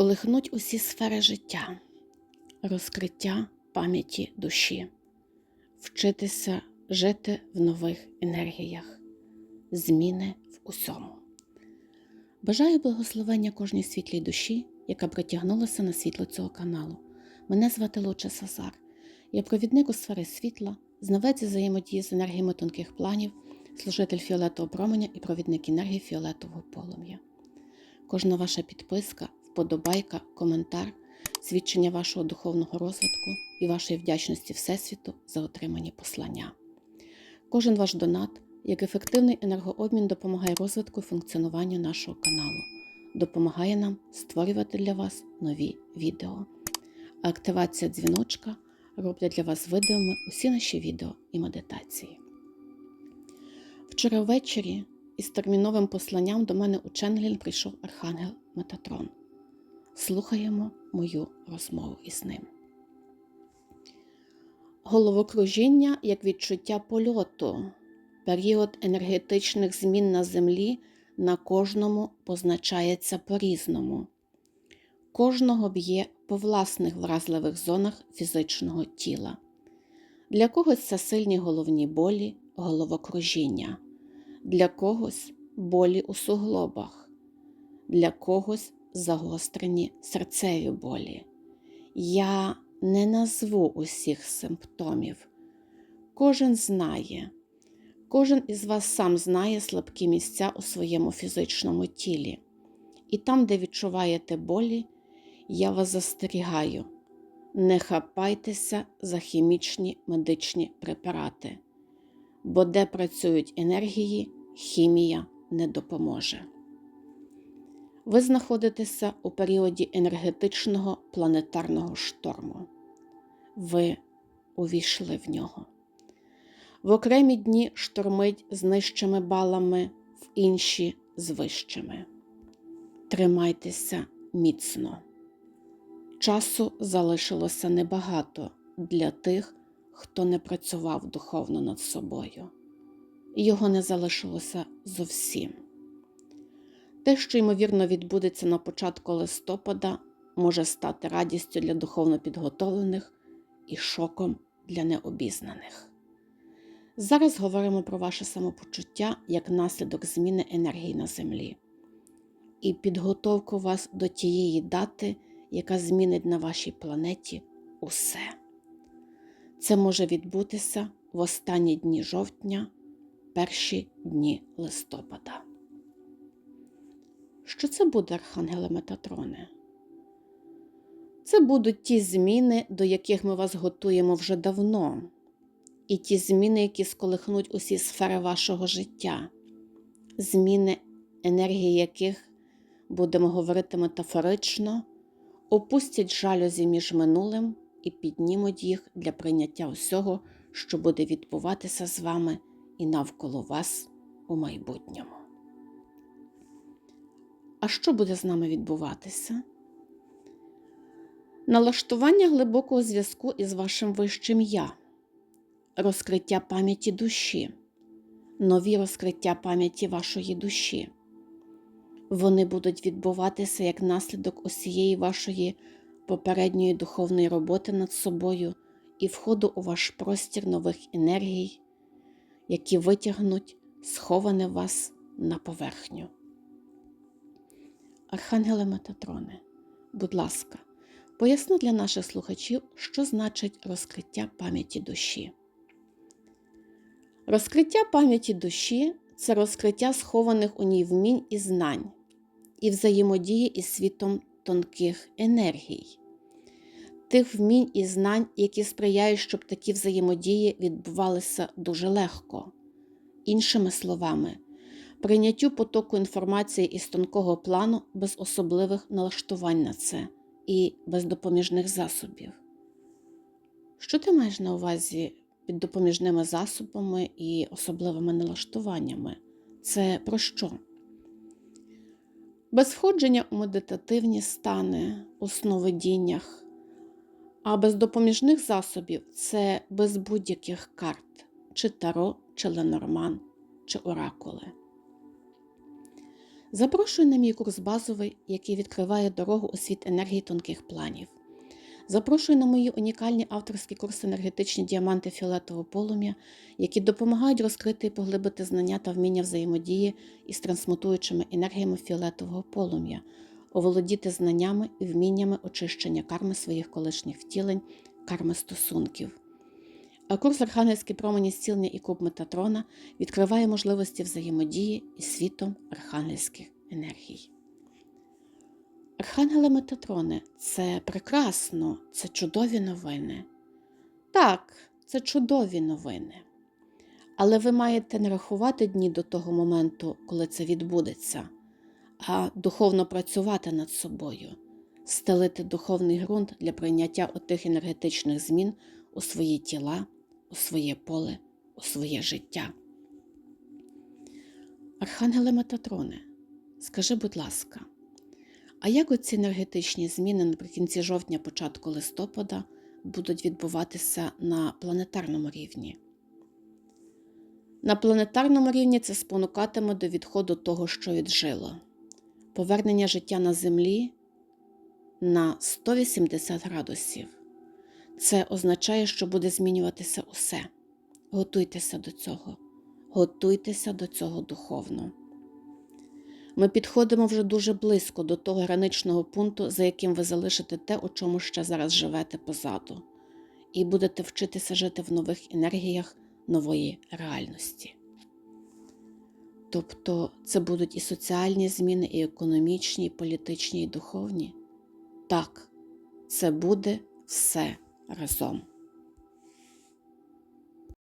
сколихнуть усі сфери життя, розкриття пам'яті душі, вчитися жити в нових енергіях, зміни в усьому. Бажаю благословення кожній світлій душі, яка притягнулася на світло цього каналу. Мене звати Луча Сазар. Я провідник у сфери світла, знавець взаємодії з енергіями тонких планів, служитель фіолетового променя і провідник енергії фіолетового полум'я. Кожна ваша підписка, вподобайка, коментар, свідчення вашого духовного розвитку і вашої вдячності Всесвіту за отримані послання. Кожен ваш донат, як ефективний енергообмін, допомагає розвитку і функціонуванню нашого каналу, допомагає нам створювати для вас нові відео. Активація дзвіночка роблять для вас видимими усі наші відео і медитації. Вчора ввечері із терміновим посланням до мене у Ченглін прийшов Архангел Метатрон. Слухаємо мою розмову із ним. Головокружіння як відчуття польоту, період енергетичних змін на землі на кожному позначається по-різному. Кожного б'є по власних вразливих зонах фізичного тіла. Для когось це сильні головні болі, головокружіння, для когось болі у суглобах, для когось загострені серцеві болі. Я не назву усіх симптомів. Кожен знає, кожен із вас сам знає слабкі місця у своєму фізичному тілі. І там, де відчуваєте болі, я вас застерігаю. Не хапайтеся за хімічні медичні препарати, бо де працюють енергії, хімія не допоможе. Ви знаходитеся у періоді енергетичного планетарного шторму. Ви увійшли в нього. В окремі дні штормить з нижчими балами, в інші з вищими. Тримайтеся міцно. Часу залишилося небагато для тих, хто не працював духовно над собою. Його не залишилося зовсім. Те, що ймовірно відбудеться на початку листопада, може стати радістю для духовно підготовлених і шоком для необізнаних. Зараз говоримо про ваше самопочуття як наслідок зміни енергії на землі і підготовку вас до тієї дати, яка змінить на вашій планеті усе. Це може відбутися в останні дні жовтня, перші дні листопада. Що це буде, Архангеле Метатроне? Це будуть ті зміни, до яких ми вас готуємо вже давно, і ті зміни, які сколихнуть усі сфери вашого життя, зміни, енергії яких, будемо говорити метафорично, опустять жалюзі між минулим і піднімуть їх для прийняття усього, що буде відбуватися з вами і навколо вас у майбутньому. А що буде з нами відбуватися? Налаштування глибокого зв'язку із вашим вищим я, розкриття пам'яті душі, нові розкриття пам'яті вашої душі. Вони будуть відбуватися як наслідок усієї вашої попередньої духовної роботи над собою і входу у ваш простір нових енергій, які витягнуть сховане вас на поверхню. Архангеле Метатроне, будь ласка, поясни для наших слухачів, що значить розкриття пам'яті душі. Розкриття пам'яті душі це розкриття схованих у ній вмінь і знань, і взаємодії із світом тонких енергій, тих вмінь і знань, які сприяють, щоб такі взаємодії відбувалися дуже легко. Іншими словами, прийняттю потоку інформації із тонкого плану без особливих налаштувань на це і без допоміжних засобів. Що ти маєш на увазі під допоміжними засобами і особливими налаштуваннями? Це про що? Без входження у медитативні стани, у сновидіннях, а без допоміжних засобів це без будь-яких карт, чи таро, чи ленорман, чи оракули. Запрошую на мій курс базовий, який відкриває дорогу у світ енергії тонких планів. Запрошую на мої унікальні авторські курси енергетичні діаманти фіолетового полум'я, які допомагають розкрити і поглибити знання та вміння взаємодії із трансмутуючими енергіями фіолетового полум'я, оволодіти знаннями і вміннями очищення карми своїх колишніх втілень, карми стосунків. Курс Архангельські промені зцілення і куб Метатрона відкриває можливості взаємодії із світом архангельських енергій. Архангели Метатрони це прекрасно, це чудові новини. Так, це чудові новини. Але ви маєте не рахувати дні до того моменту, коли це відбудеться, а духовно працювати над собою, стелити духовний ґрунт для прийняття отих енергетичних змін у свої тіла, у своє поле, у своє життя. Архангеле Метатроне, скажи, будь ласка, а як оці енергетичні зміни наприкінці жовтня, початку листопада будуть відбуватися на планетарному рівні? На планетарному рівні це спонукатиме до відходу того, що віджило, повернення життя на Землі на 180 градусів. Це означає, що буде змінюватися усе. Готуйтеся до цього, готуйтеся до цього духовно. Ми підходимо вже дуже близько до того граничного пункту, за яким ви залишите те, у чому ще зараз живете позаду, і будете вчитися жити в нових енергіях нової реальності. Тобто це будуть і соціальні зміни, і економічні, і політичні, і духовні. Так, це буде все Olha.